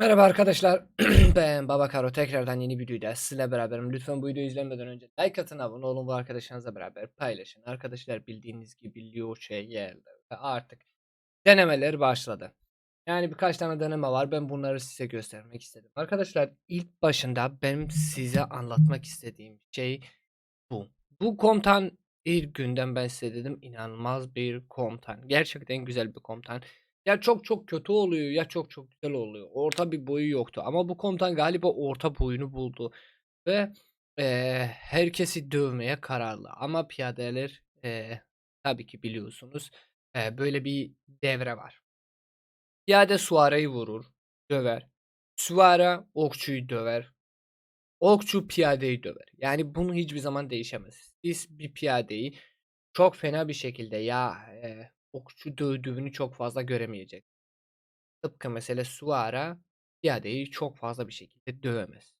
Merhaba arkadaşlar. ben Baba Karo tekrardan yeni bir videoda sizlerle beraberim. Lütfen bu videoyu izlemeden önce like atın, abone olun ve arkadaşlarınızla beraber paylaşın. Arkadaşlar bildiğiniz gibi Lioche geldi ve artık denemeler başladı. Yani birkaç tane deneme var. Ben bunları size göstermek istedim. Arkadaşlar ilk başında benim size anlatmak istediğim şey bu. Bu komutan ilk günden ben size dedim inanılmaz bir komutan. Gerçekten güzel bir komutan. Ya çok çok kötü oluyor ya çok çok güzel oluyor. Orta bir boyu yoktu ama bu komutan galiba orta boyunu buldu ve eee, herkesi dövmeye kararlı. Ama piyadeler eee, tabii ki biliyorsunuz eee, böyle bir devre var. Piyade suarayı vurur, döver. Süvari okçuyu döver. Okçu piyadeyi döver. Yani bunu hiçbir zaman değişemez. Siz bir piyadeyi çok fena bir şekilde ya eee, okçu dövdüğünü çok fazla göremeyecek. Tıpkı mesela Suara piyadeyi çok fazla bir şekilde dövemez.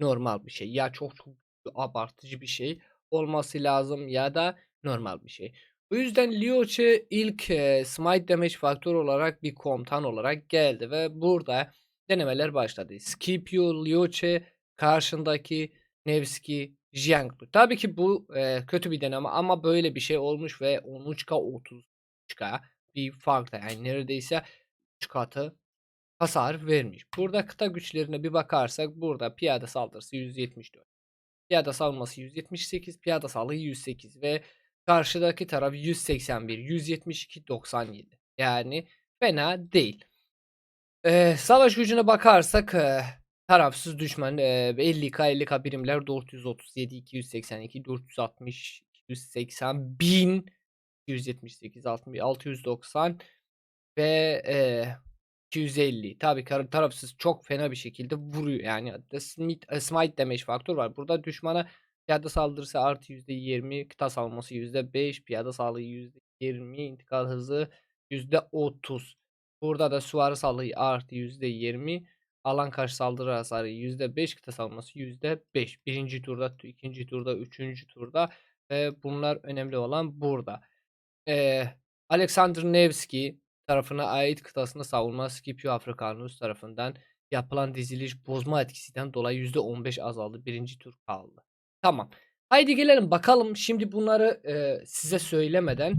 Normal bir şey. Ya çok çok abartıcı bir şey olması lazım ya da normal bir şey. Bu yüzden Lioche ilk e, smite damage faktör olarak bir komutan olarak geldi ve burada denemeler başladı. Scipio, Lioche karşındaki Nevski, Jianglu. Tabii ki bu e, kötü bir deneme ama böyle bir şey olmuş ve 13K 30K bir farkta yani neredeyse 3 katı hasar vermiş. Burada kıta güçlerine bir bakarsak burada piyade saldırısı 174. Piyade savunması 178, piyade sağlığı 108 ve karşıdaki taraf 181, 172, 97. Yani fena değil. Ee, savaş gücüne bakarsak e, tarafsız düşman e, 50k 50k birimler 437, 282, 460, 280, 1000, 278, 60, 690 ve e, 250. Tabii tarafsız çok fena bir şekilde vuruyor. Yani Smite, smite damage faktör var. Burada düşmana piyade saldırısı artı %20, kıta savunması %5, piyade sağlığı %20, intikal hızı %30. Burada da süvari sağlığı artı %20, alan karşı saldırı hasarı %5, kıta savunması %5. Birinci turda, ikinci turda, üçüncü turda ve bunlar önemli olan burada. Ee, Alexander Nevski tarafına ait kıtasında savunma Scipio Africanus tarafından yapılan diziliş bozma etkisinden dolayı %15 azaldı. Birinci tur kaldı. Tamam. Haydi gelelim bakalım. Şimdi bunları e, size söylemeden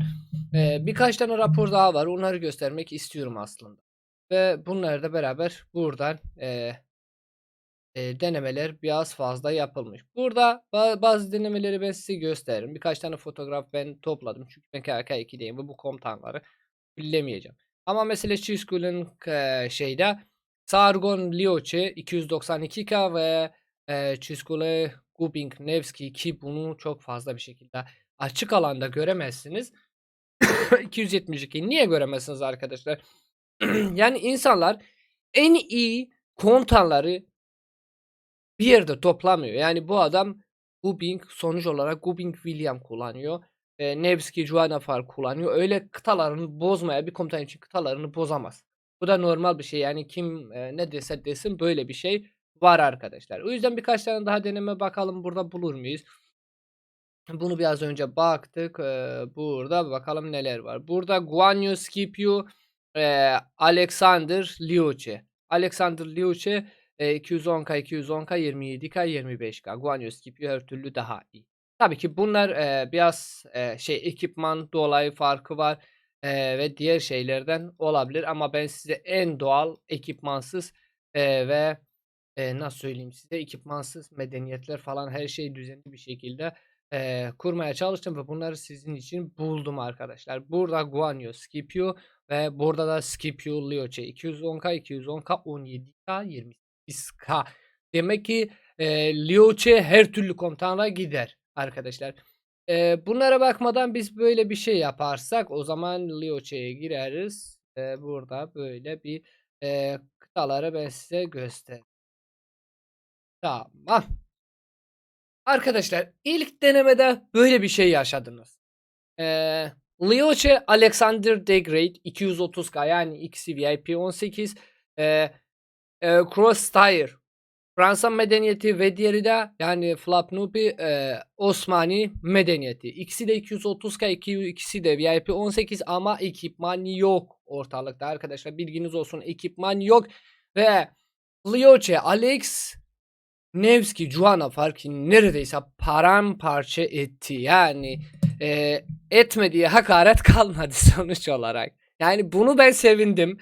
e, birkaç tane rapor daha var. Onları göstermek istiyorum aslında. Ve bunları da beraber buradan e, denemeler biraz fazla yapılmış. Burada ba- bazı denemeleri ben size gösteririm. Birkaç tane fotoğraf ben topladım. Çünkü ben KK2'deyim ve bu komutanları bilemeyeceğim. Ama mesela Çizkul'un şeyde Sargon Lioche 292k ve e, Çizkul'e Gubing Nevski ki bunu çok fazla bir şekilde açık alanda göremezsiniz. 272 niye göremezsiniz arkadaşlar? yani insanlar en iyi komutanları bir yerde toplamıyor. Yani bu adam Gubing sonuç olarak Gubing William kullanıyor. E, Nevski Juanafar kullanıyor. Öyle kıtalarını bozmaya bir komutan için kıtalarını bozamaz. Bu da normal bir şey. Yani kim e, ne dese desin böyle bir şey var arkadaşlar. O yüzden birkaç tane daha deneme bakalım burada bulur muyuz? Bunu biraz önce baktık. Ee, burada bakalım neler var. Burada Guanyu Scipio, e, Alexander Liuce. Alexander Liuce e, 210k, 210k, 27k, 25k. Guanyu Scipio her türlü daha iyi. Tabii ki bunlar e, biraz e, şey ekipman dolayı farkı var e, ve diğer şeylerden olabilir ama ben size en doğal ekipmansız e, ve e, nasıl söyleyeyim size ekipmansız medeniyetler falan her şey düzenli bir şekilde e, kurmaya çalıştım ve bunları sizin için buldum arkadaşlar. Burada Guanyu Scipio ve burada da Scipio Lioche 210k 210k 17k 28k. Demek ki e, Lioche her türlü komutanla gider arkadaşlar. E, bunlara bakmadan biz böyle bir şey yaparsak o zaman Lioche'ye gireriz. E, burada böyle bir e, kıtaları ben size göstereyim. Tamam. Arkadaşlar ilk denemede böyle bir şey yaşadınız. Ee, Lioche Alexander the Great 230k yani VIP 18. Ee, e, Crosstire Fransa medeniyeti ve diğeri de yani Flapnupi e, Osmani medeniyeti. İkisi de 230k iki- ikisi de VIP 18 ama ekipman yok ortalıkta arkadaşlar bilginiz olsun ekipman yok ve Lioche, Alex, Nevski, Juana farkı neredeyse paramparça etti. Yani e, etmediği hakaret kalmadı sonuç olarak. Yani bunu ben sevindim.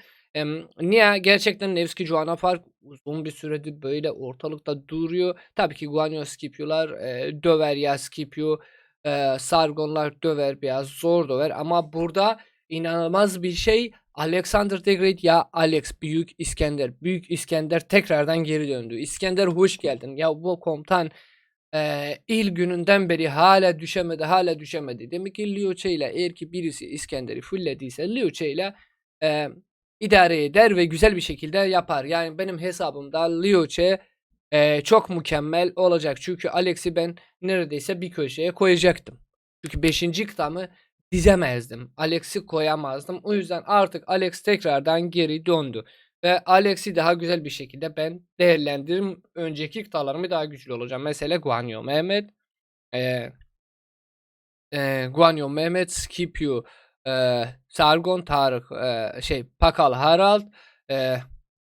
Niye? Gerçekten Nevski Juana fark uzun bir süredir böyle ortalıkta duruyor. Tabii ki Guanyo Scipio'lar e, döver ya Scipio. E, Sargonlar döver biraz zor döver ama burada inanılmaz bir şey Alexander the Great ya Alex Büyük İskender Büyük İskender tekrardan geri döndü. İskender hoş geldin. Ya bu komutan e, ilk gününden beri hala düşemedi hala düşemedi. Demek ki Liu Che ile eğer ki birisi İskender'i fullediyse Liu Che ile e, idare eder ve güzel bir şekilde yapar. Yani benim hesabımda Liu Che e, çok mükemmel olacak. Çünkü Alex'i ben neredeyse bir köşeye koyacaktım. Çünkü 5. kıtamı dizemezdim. Alex'i koyamazdım. O yüzden artık Alex tekrardan geri döndü. Ve Alex'i daha güzel bir şekilde ben değerlendiririm. Önceki kıtalarımı daha güçlü olacağım. Mesela Guanyo Mehmet, e, e, Guanyo Mehmet, Scipio, e, Sargon Tarık, e, şey Pakal Harald, e,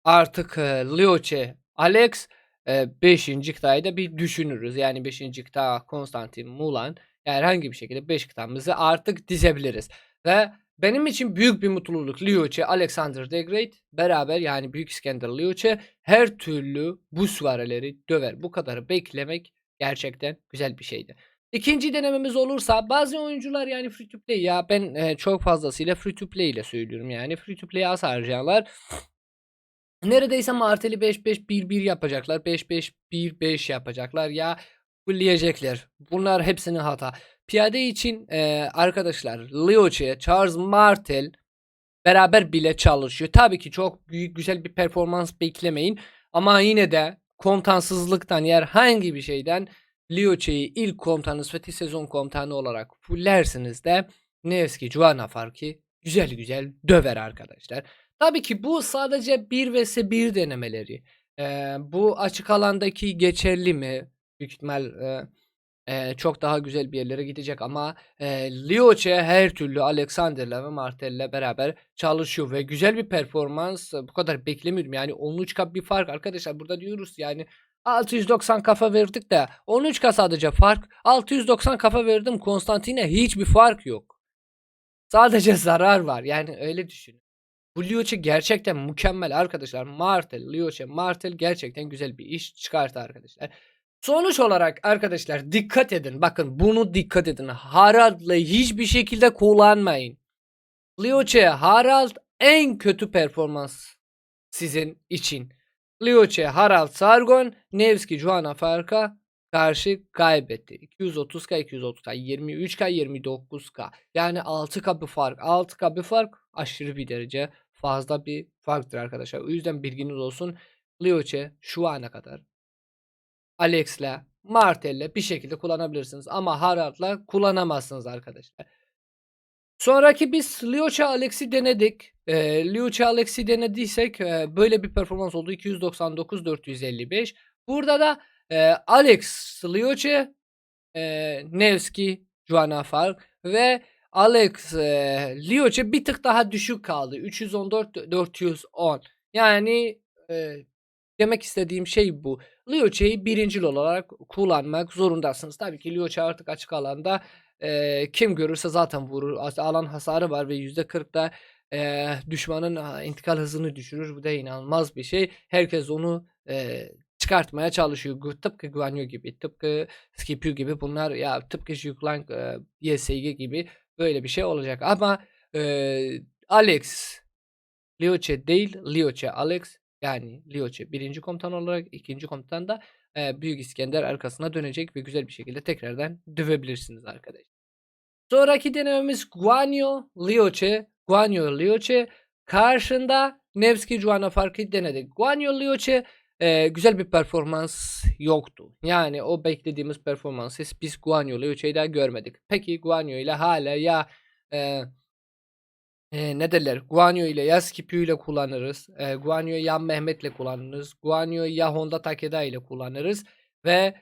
artık e, Lioche, Alex, 5. kıtayı da bir düşünürüz. Yani 5. kıta Konstantin Mulan. Yani herhangi bir şekilde 5 kıtamızı artık dizebiliriz. Ve benim için büyük bir mutluluk Lioche, Alexander the Great beraber yani Büyük İskender Lioche her türlü bu süvarileri döver. Bu kadarı beklemek gerçekten güzel bir şeydi. İkinci denememiz olursa bazı oyuncular yani free to play ya ben e, çok fazlasıyla free to play ile söylüyorum yani free to play az harcayanlar neredeyse marteli 5-5-1-1 yapacaklar 5-5-1-5 yapacaklar ya fulleyecekler. Bunlar hepsinin hata. Piyade için e, arkadaşlar Lioche, Charles Martel beraber bile çalışıyor. Tabii ki çok büyük güzel bir performans beklemeyin. Ama yine de komutansızlıktan yer hangi bir şeyden Lioche'yi ilk komutanınız fethi sezon komutanı olarak fullersiniz de Nevski Juana farkı güzel güzel döver arkadaşlar. Tabii ki bu sadece 1 vs 1 denemeleri. Ee, bu açık alandaki geçerli mi? Büyük ihtimal e, e, çok daha güzel bir yerlere gidecek ama e, Lioche her türlü Alexander'la ve Martel'le beraber çalışıyor ve güzel bir performans bu kadar beklemiyordum yani 13k bir fark arkadaşlar burada diyoruz yani 690 kafa verdik de 13k sadece fark 690 kafa verdim Konstantin'e hiçbir fark yok sadece zarar var yani öyle düşünün bu Lioche gerçekten mükemmel arkadaşlar Martel Lioche Martel gerçekten güzel bir iş çıkarttı arkadaşlar Sonuç olarak arkadaşlar dikkat edin. Bakın bunu dikkat edin. Harald'la hiçbir şekilde kullanmayın. Lioche Harald en kötü performans sizin için. Lioche Harald Sargon Nevski Juana Fark'a karşı kaybetti. 230k 230k 23k 29k yani 6k bir fark 6k bir fark aşırı bir derece fazla bir farktır arkadaşlar. O yüzden bilginiz olsun. Lioche şu ana kadar Alex'le, Martel'le bir şekilde kullanabilirsiniz. Ama Harald'la kullanamazsınız arkadaşlar. Sonraki biz Lioche Alex'i denedik. E, Lioche Alex'i denediysek e, böyle bir performans oldu. 299 455. Burada da e, Alex Lioche, e, Nevski, Joanna Fark ve Alex e, Lioche bir tık daha düşük kaldı. 314 410. Yani e, demek istediğim şey bu. Lioche'yi birincil olarak kullanmak zorundasınız. Tabii ki Lioche artık açık alanda e, kim görürse zaten vurur. Alan hasarı var ve %40'da e, düşmanın intikal hızını düşürür. Bu da inanılmaz bir şey. Herkes onu e, çıkartmaya çalışıyor. Tıpkı Guanyu gibi, tıpkı Scipio gibi bunlar ya tıpkı Juklang, e, YSG gibi böyle bir şey olacak. Ama e, Alex Lioche değil, Lioche Alex yani Lioche birinci komutan olarak ikinci komutan da e, Büyük İskender arkasına dönecek ve güzel bir şekilde tekrardan dövebilirsiniz arkadaşlar. Sonraki denememiz Guanyo Lioche. Guanyo Lioche karşında Nevski Juana farkı denedik. Guanyo Lioche e, güzel bir performans yoktu. Yani o beklediğimiz performansı biz Guanyo Lioche'yi daha görmedik. Peki Guanyo ile hala ya e, e, ne derler? Guanyo ile ya Scipio ile kullanırız. E, Guanyo'yu ya Mehmet ile kullanırız. Guanyo'yu ya Honda Takeda ile kullanırız. Ve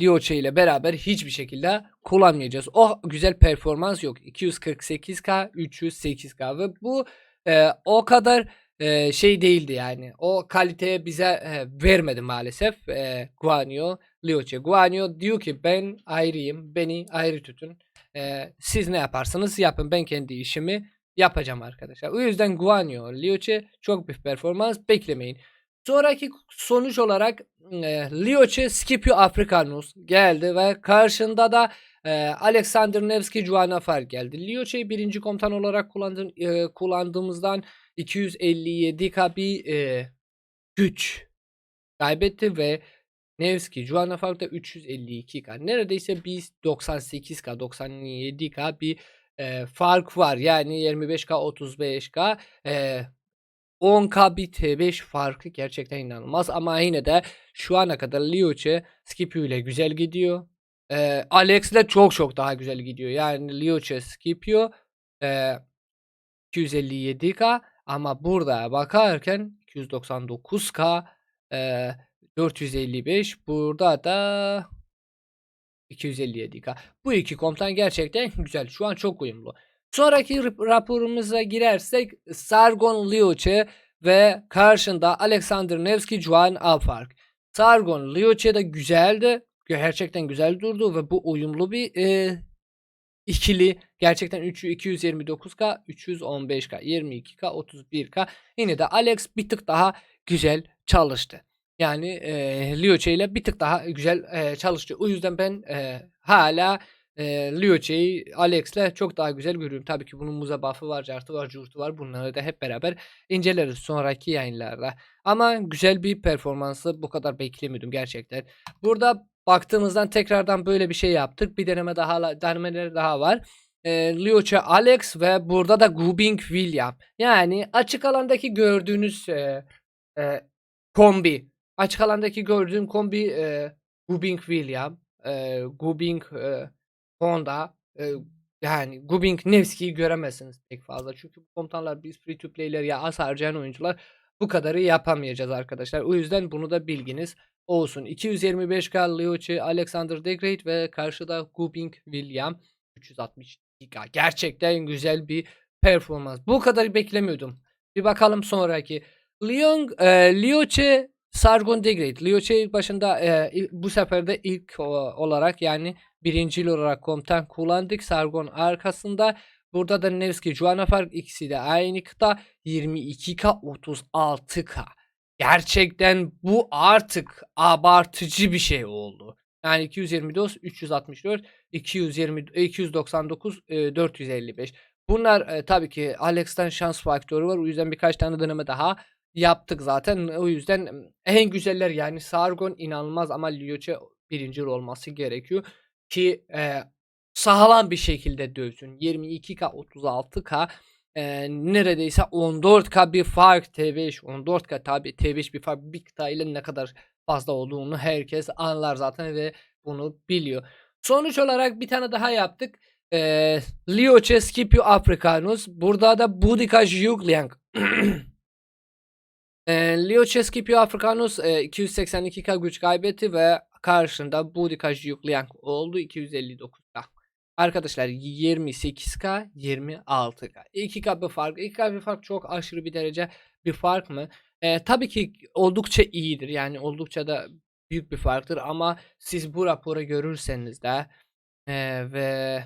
Lioche ile beraber hiçbir şekilde kullanmayacağız. O güzel performans yok. 248k, 308k ve bu e, o kadar e, şey değildi yani. O kaliteye bize e, vermedi maalesef. E, Guanyu, Liuche. Guanyu diyor ki ben ayrıyım. Beni ayrı tutun. E, siz ne yaparsanız yapın. Ben kendi işimi yapacağım arkadaşlar. O yüzden Guanyu, Liuche çok bir performans beklemeyin. Sonraki sonuç olarak e, Liuche Scipio Africanus geldi ve karşında da e, Alexander Nevski Juanafar geldi. Liuche'yi birinci komutan olarak kullandığım, e, kullandığımızdan 257k bir e, güç kaybetti ve Nevski Juanafar da 352k. Neredeyse biz 98k 97k bir e, fark var. Yani 25k 35k e, 10k bir T5 farkı gerçekten inanılmaz ama yine de şu ana kadar Liuche Scipio ile güzel gidiyor. Ee, Alex ile çok çok daha güzel gidiyor. Yani Liuche Scipio e, 257k ama burada bakarken 299k e, 455 burada da 257k. Bu iki komutan gerçekten güzel. Şu an çok uyumlu. Sonraki rap- raporumuza girersek Sargon Liuche ve karşında Alexander Nevsky Juan Alfark. Sargon Liuche de güzeldi. Gerçekten güzel durdu ve bu uyumlu bir e, ikili. Gerçekten 3'ü 229k, 315k, 22k, 31k. Yine de Alex bir tık daha güzel çalıştı. Yani e, Liuche ile bir tık daha güzel e, çalıştı. O yüzden ben e, hala e, Liuche'yi Alex'le çok daha güzel görüyorum. Tabii ki bunun muza buff'ı var, cartı var, curtu var. Bunları da hep beraber inceleriz sonraki yayınlarda. Ama güzel bir performansı bu kadar beklemiyordum gerçekten. Burada baktığımızdan tekrardan böyle bir şey yaptık. Bir deneme daha denemeleri daha var. E, Liuche Alex ve burada da Gubing William. Yani açık alandaki gördüğünüz e, e, kombi. Açık alandaki gördüğüm kombi e, Gubing William, e, Gubing e, Honda, e, yani Gubing Nevski'yi göremezsiniz pek fazla. Çünkü bu komutanlar biz free to play'ler ya az harcayan oyuncular bu kadarı yapamayacağız arkadaşlar. O yüzden bunu da bilginiz olsun. 225k Liuchi, Alexander the Great ve karşıda Gubing William 362k. Gerçekten güzel bir performans. Bu kadar beklemiyordum. Bir bakalım sonraki. Leon, e, Liuchi Sargon the Great. İlk başında e, bu sefer de ilk olarak yani birincil olarak komutan kullandık. Sargon arkasında. Burada da Nevski, Juanafer ikisi de aynı kıta. 22k 36k. Gerçekten bu artık abartıcı bir şey oldu. Yani 229, 364, 220, 299, e, 455. Bunlar e, tabii ki Alex'ten şans faktörü var. O yüzden birkaç tane deneme daha yaptık zaten. O yüzden en güzeller yani Sargon inanılmaz ama Liuche birinci olması gerekiyor ki e, sağlam bir şekilde dövsün. 22k 36k e, neredeyse 14k bir fark T5 14k tabi T5 bir fark kıta ile ne kadar fazla olduğunu herkes anlar zaten ve bunu biliyor. Sonuç olarak bir tane daha yaptık. E, Liuche Scipio Africanus. Burada da Boudica Jugliang. E, Liuche Scipio Africanus e, 282k güç kaybetti ve karşında Boudica Jugliang oldu 259k. Arkadaşlar 28k 26k. 2k bir fark. 2k bir fark çok aşırı bir derece bir fark mı? E, tabii ki oldukça iyidir. Yani oldukça da büyük bir farktır ama siz bu raporu görürseniz de e, ve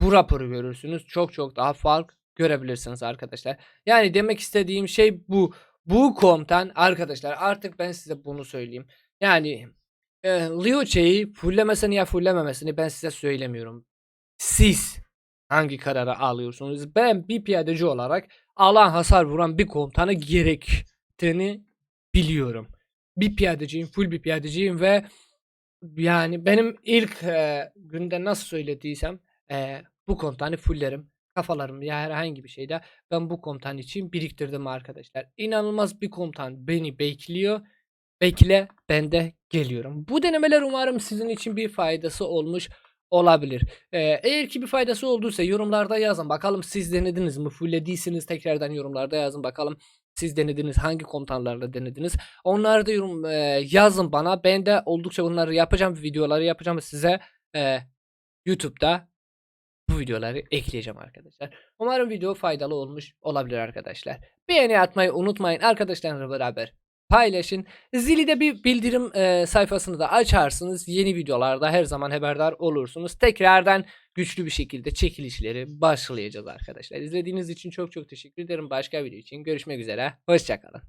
bu raporu görürsünüz. Çok çok daha fark görebilirsiniz arkadaşlar. Yani demek istediğim şey bu. Bu komutan arkadaşlar artık ben size bunu söyleyeyim. Yani e, Liuche'yi fullemesini ya fullememesini ben size söylemiyorum. Siz hangi kararı alıyorsunuz? Ben bir piyadeci olarak alan hasar vuran bir komutanı gerektiğini biliyorum. Bir piyadeciyim, full bir piyadeciyim ve yani benim ilk e, günde nasıl söylediysem e, bu komutanı fullerim. Kafalarım ya herhangi bir şeyde ben bu komutan için biriktirdim arkadaşlar. İnanılmaz bir komutan beni bekliyor. Bekle ben de geliyorum. Bu denemeler umarım sizin için bir faydası olmuş olabilir. Ee, eğer ki bir faydası olduysa yorumlarda yazın. Bakalım siz denediniz mi? Fullediyseniz tekrardan yorumlarda yazın. Bakalım siz denediniz. Hangi komutanlarla denediniz? Onları da yorum e, yazın bana. Ben de oldukça bunları yapacağım. Videoları yapacağım size e, YouTube'da videoları ekleyeceğim arkadaşlar. Umarım video faydalı olmuş olabilir arkadaşlar. Beğeni atmayı unutmayın. Arkadaşlarınızla beraber paylaşın. Zili de bir bildirim e, sayfasını da açarsınız. Yeni videolarda her zaman haberdar olursunuz. Tekrardan güçlü bir şekilde çekilişleri başlayacağız arkadaşlar. İzlediğiniz için çok çok teşekkür ederim. Başka video için görüşmek üzere. Hoşçakalın.